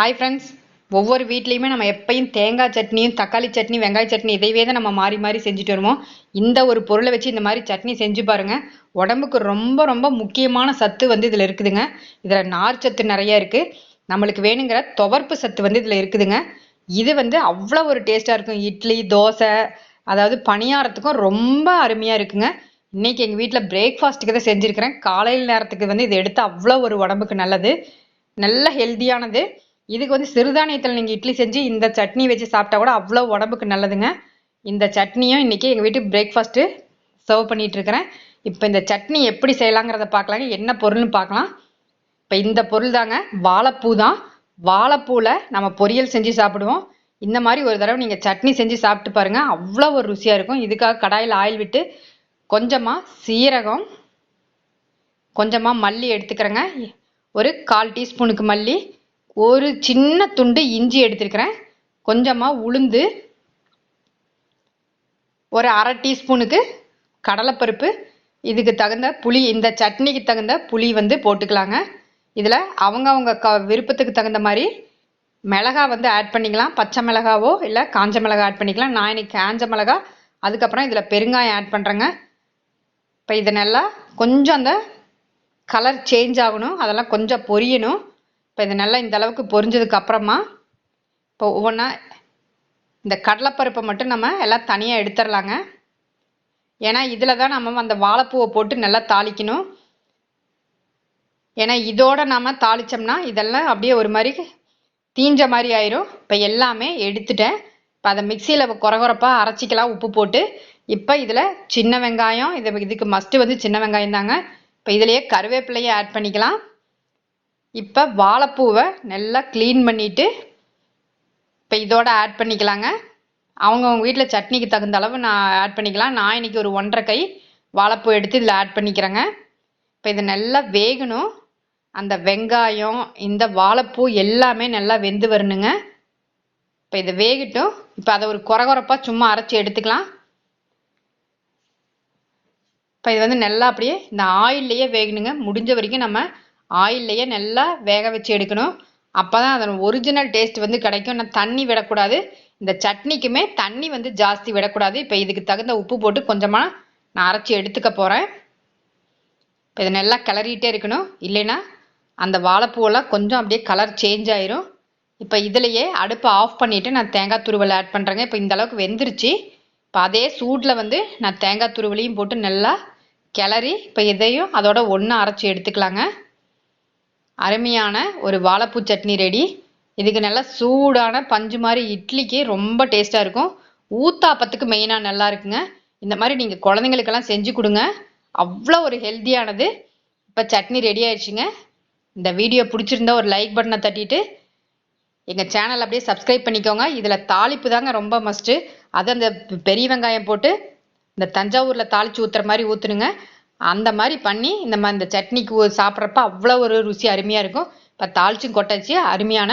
Hi friends ஒவ்வொரு வீட்லேயுமே நம்ம எப்பயும் தேங்காய் சட்னியும் தக்காளி சட்னி வெங்காய சட்னி இதையவே தான் நம்ம மாறி மாறி செஞ்சுட்டு வருவோம். இந்த ஒரு பொருளை வச்சு இந்த மாதிரி சட்னி செஞ்சு பாருங்கள் உடம்புக்கு ரொம்ப ரொம்ப முக்கியமான சத்து வந்து இதில் இருக்குதுங்க. இதில் நார் சத்து நிறைய இருக்குது நம்மளுக்கு வேணுங்கிற துவர்ப்பு சத்து வந்து இதில் இருக்குதுங்க. இது வந்து அவ்வளோ ஒரு டேஸ்ட்டாக இருக்கும். இட்லி தோசை அதாவது பணியாரத்துக்கும் ரொம்ப அருமையாக இருக்குங்க. இன்றைக்கி எங்கள் வீட்டில் பிரேக்ஃபாஸ்ட்டுக்கு தான் செஞ்சுருக்கிறேன். காலையில் நேரத்துக்கு வந்து இதை எடுத்து அவ்வளோ ஒரு உடம்புக்கு நல்லது. நல்ல ஹெல்த்தியானது இதுக்கு வந்து சிறுதானியத்தில் நீங்கள் இட்லி செஞ்சு இந்த சட்னி வச்சு சாப்பிட்டா கூட அவ்வளோ உடம்புக்கு நல்லதுங்க. இந்த சட்னியும் இன்றைக்கி எங்கள் வீட்டு பிரேக்ஃபாஸ்ட்டு சர்வ் பண்ணிகிட்ருக்கிறேன் இப்போ இந்த சட்னி எப்படி செய்யலாங்கிறத பார்க்கலாங்க. என்ன பொருள்னு பார்க்கலாம். இப்போ இந்த பொருள் தாங்க வாழைப்பூ தான். வாழைப்பூவில் நம்ம பொரியல் செஞ்சு சாப்பிடுவோம். இந்த மாதிரி ஒரு தடவை நீங்கள் சட்னி செஞ்சு சாப்பிட்டு பாருங்கள் அவ்வளோ ஒரு ருசியாக இருக்கும். இதுக்காக கடாயில் ஆயில் விட்டு கொஞ்சமாக சீரகம் கொஞ்சமாக மல்லி எடுத்துக்கிறேங்க. ஒரு கால் டீஸ்பூனுக்கு மல்லி ஒரு சின்ன துண்டு இஞ்சி எடுத்திருக்கிறேன். கொஞ்சமாக உளுந்து ஒரு அரை டீஸ்பூனுக்கு கடலைப்பருப்பு இதுக்கு தகுந்த புளி இந்த சட்னிக்கு தகுந்த புளி வந்து போட்டுக்கலாங்க. இதில் அவங்கவுங்க க விருப்பத்துக்கு தகுந்த மாதிரி மிளகா வந்து ஆட் பண்ணிக்கலாம். பச்சை மிளகாவோ இல்லை காஞ்ச மிளகா ஆட் பண்ணிக்கலாம். நான் இன்னைக்கு காஞ்ச மிளகா அதுக்கப்புறம் இதில் பெருங்காயம் ஆட் பண்ணுறேங்க இப்போ இது நல்லா கொஞ்சம் அந்த கலர் சேஞ்ச் ஆகணும். அதெல்லாம் கொஞ்சம் பொரியணும். இப்போ இது நல்லா இந்த அளவுக்கு பொரிஞ்சதுக்கு அப்புறமா இப்போ ஒவ்வொன்றா இந்த கடலைப்பருப்பை மட்டும் நம்ம எல்லாம் தனியாக எடுத்துடலாங்க ஏன்னா இதில் தான் நம்ம அந்த வாழைப்பூவை போட்டு நல்லா தாளிக்கணும். ஏன்னா இதோட நம்ம தாளித்தோம்னா இதெல்லாம் அப்படியே ஒரு மாதிரி தீஞ்ச மாதிரி ஆயிரும். இப்போ எல்லாமே எடுத்துட்டேன். இப்போ அதை மிக்சியில் குறகுறப்பாக அரைச்சிக்கலாம் உப்பு போட்டு. இப்போ இதில் சின்ன வெங்காயம் இது இதுக்கு மஸ்ட்டு வந்து சின்ன வெங்காயம் தாங்க. இப்போ இதுலேயே கருவேப்பிலையை ஆட் பண்ணிக்கலாம். இப்போ வாழைப்பூவை நல்லா க்ளீன் பண்ணிவிட்டு இப்போ இதோட ஆட் பண்ணிக்கலாங்க. அவங்கவுங்க வீட்டில் சட்னிக்கு தகுந்த அளவு நான் ஆட் பண்ணிக்கலாம். நான் இன்றைக்கி ஒரு ஒன்றரை கை வாழைப்பூ எடுத்து இதில் ஆட் பண்ணிக்கிறேங்க. இப்போ இது நல்லா வேகணும். அந்த வெங்காயம் இந்த வாழைப்பூ எல்லாமே நல்லா வெந்து வரணுங்க. இப்போ இதை வேகட்டும். இப்போ அதை ஒரு குறகுறப்பாக சும்மா அரைச்சி எடுத்துக்கலாம். இப்போ இது வந்து நல்லா அப்படியே இந்த ஆயில்லையே வேகணுங்க. முடிஞ்ச வரைக்கும் நம்ம ஆயில்லையே நல்லா வேக வச்சு எடுக்கணும். அப்போ தான் அதோட ஒரிஜினல் டேஸ்ட் வந்து கிடைக்கும். நான் தண்ணி விடக்கூடாது. இந்த சட்னிக்குமே தண்ணி வந்து ஜாஸ்தி விடக்கூடாது. இப்போ இதுக்கு தகுந்த உப்பு போட்டு கொஞ்சமாக நான் அரைச்சி எடுத்துக்க போகிறேன் இப்போ இதை நல்லா கிளறிட்டே இருக்கணும். இல்லைன்னா அந்த வாழைப்பூவெல்லாம் கொஞ்சம் அப்படியே கலர் சேஞ்ச் ஆயிரும். இப்போ இதுலையே அடுப்பை ஆஃப் பண்ணிவிட்டு நான் தேங்காய் துருவல் ஆட் பண்ணுறேங்க இப்போ இந்த அளவுக்கு வெந்துருச்சு. இப்போ அதே சூட்டில் வந்து நான் தேங்காய் துருவலையும் போட்டு நல்லா கிளறி இப்போ இதையும் அதோட ஒன்று அரைச்சி எடுத்துக்கலாங்க. அருமையான ஒரு வாழைப்பூ சட்னி ரெடி இதுக்கு நல்லா சூடான பஞ்சு மாதிரி இட்லிக்கு ரொம்ப டேஸ்ட்டாக இருக்கும். ஊத்தாப்பத்துக்கு மெயினாக நல்லா இருக்குங்க. இந்த மாதிரி நீங்கள் குழந்தைங்களுக்கெல்லாம் செஞ்சு கொடுங்க. அவ்வளோ ஒரு ஹெல்த்தியானது இப்போ சட்னி ரெடி ஆயிடுச்சுங்க. இந்த வீடியோ பிடிச்சிருந்தா ஒரு லைக் பட்டனை தட்டிட்டு எங்கள் சேனல் அப்படியே சப்ஸ்கிரைப் பண்ணிக்கோங்க. இதில் தாளிப்பு தாங்க ரொம்ப மஸ்ட்டு அது அந்த பெரிய வெங்காயம் போட்டு இந்த தஞ்சாவூரில் தாளித்து ஊற்றுற மாதிரி ஊற்றுனுங்க அந்த மாதிரி பண்ணி இந்த மாதிரி இந்த சட்னிக்கு சாப்பிட்றப்ப அவ்வளோ ஒரு ருசி அருமையாக இருக்கும். இப்போ தாளிச்சும் கொட்டாச்சு அருமையான